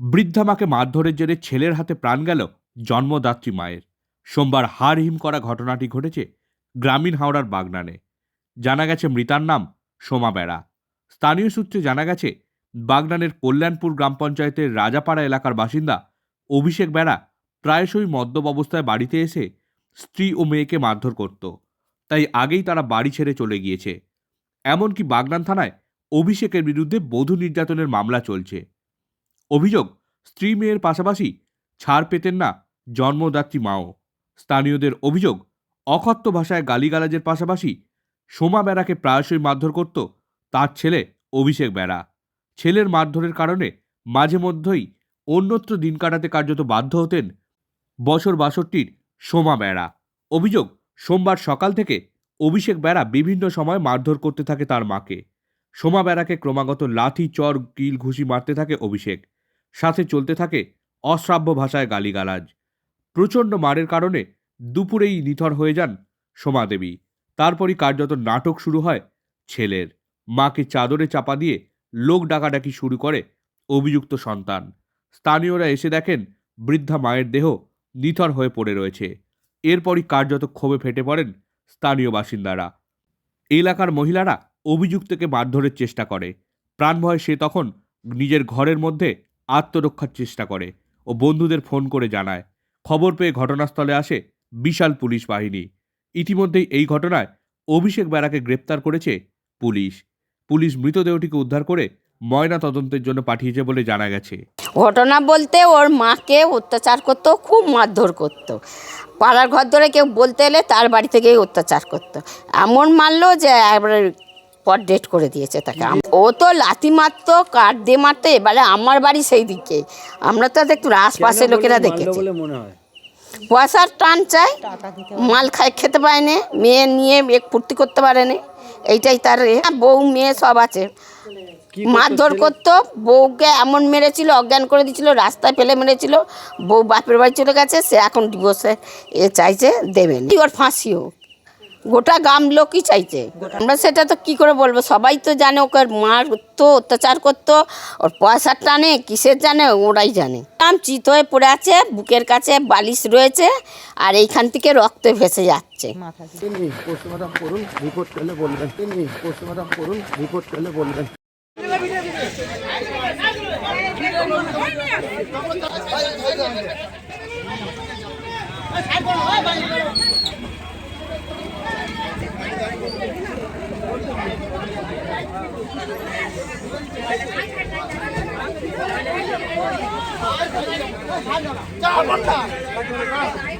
বৃদ্ধা মাকে মারধরের জেরে ছেলের হাতে প্রাণ গেল জন্মদাত্রী মায়ের। সোমবার হাড়হিম করা ঘটনাটি ঘটেছে গ্রামীণ হাওড়ার বাগনানে। জানা গেছে মৃতার নাম সোমা বেড়া। স্থানীয় সূত্রে জানা গেছে, বাগনানের কল্যাণপুর গ্রাম পঞ্চায়েতের রাজাপাড়া এলাকার বাসিন্দা অভিষেক বেড়া প্রায়শই মদ্যপ অবস্থায় বাড়িতে এসে স্ত্রী ও মেয়েকে মারধর করত। তাই আগেই তারা বাড়ি ছেড়ে চলে গিয়েছে। এমনকি বাগনান থানায় অভিষেকের বিরুদ্ধে বধূ নির্যাতনের মামলা চলছে। অভিযোগ, স্ত্রী মেয়ের পাশাপাশি ছাড় পেতেন না জন্মদাত্রী মাও। স্থানীয়দের অভিযোগ অকথ্য ভাষায় গালিগালাজের পাশাপাশি সোমা বেড়াকে প্রায়শই মারধর করত তার ছেলে অভিষেক বেড়া। ছেলের মারধরের কারণে মাঝে মধ্যেই অন্যত্র দিন কাটাতে কার্যত বাধ্য হতেন বছর বাষট্টির সোমা বেড়া। অভিযোগ, সোমবার সকাল থেকে অভিষেক বেড়া বিভিন্ন সময় মারধর করতে থাকে তার মাকে। সোমা বেড়াকে ক্রমাগত লাঠি চর, কিল, ঘুষি মারতে থাকে অভিষেক। সাথে চলতে থাকে অশ্রাব্য ভাষায় গালিগালাজ। প্রচণ্ড মারের কারণে দুপুরেই নিথর হয়ে যান সোমাদেবী। তারপরই কার্যত নাটক শুরু হয় ছেলের। মাকে চাদরে চাপা দিয়ে লোক ডাকাডাকি শুরু করে অভিযুক্ত সন্তান। স্থানীয়রা এসে দেখেন বৃদ্ধা মায়ের দেহ নিথর হয়ে পড়ে রয়েছে। এরপরই কার্যত ক্ষোভে ফেটে পড়েন স্থানীয় বাসিন্দারা। এলাকার মহিলারা অভিযুক্তকে মারধরের চেষ্টা করে। প্রাণভয় সে তখন নিজের ঘরের মধ্যে আত্মরক্ষার চেষ্টা করে ও বন্ধুদের ফোন করে জানায়। খবর পেয়ে ঘটনাস্থলে আসে বিশাল পুলিশ বাহিনী। ইতিমধ্যেই এই ঘটনায় অভিষেক বেড়াকে গ্রেপ্তার করেছে পুলিশ। পুলিশ মৃতদেহটিকে উদ্ধার করে ময়না তদন্তের জন্য পাঠিয়েছে বলে জানা গেছে। ঘটনা বলতে ওর মাকে অত্যাচার করতো, খুব মারধর করতো। পাড়ার ঘর ধরে কেউ বলতে এলে তার বাড়ি থেকেই অত্যাচার করতো। এমন মারলো যে একবারে পর ডেট করে দিয়েছে তাকে। ও তো লাথি মারতো কাঠ দিয়ে মারতো এবারে আমার বাড়ি সেই দিকে আমরা তো দেখুন আশপাশের লোকেরা দেখেছি। পয়সার টান চাই মাল খাই খেতে পায়নি মেয়ে নিয়ে এক ফুর্তি করতে পারেনি এইটাই তার। বউ মেয়ে সব আছে। মারধর করতো বউকে এমন মেরেছিল অজ্ঞান করে দিয়েছিল রাস্তায় ফেলে মেরেছিল বউ বাপের বাড়ি চলে গেছে সে এখন ডিভোর্সে এ চাইছে দেবেন ওর ফাঁসি হোক গোটা গ্রাম লোকই চাইছে আমরা সেটা তো কি করে বলব সবাই তো জানে ওকে মার তো অত্যাচার করতো ওর পয়সার টানে কিসের জানে ওরাই জানে কাম চিত হয়ে পড়ে আছে বুকের কাছে বালিশ রয়েছে আর এইখান থেকে রক্ত ভেসে যাচ্ছে 加哋唔系，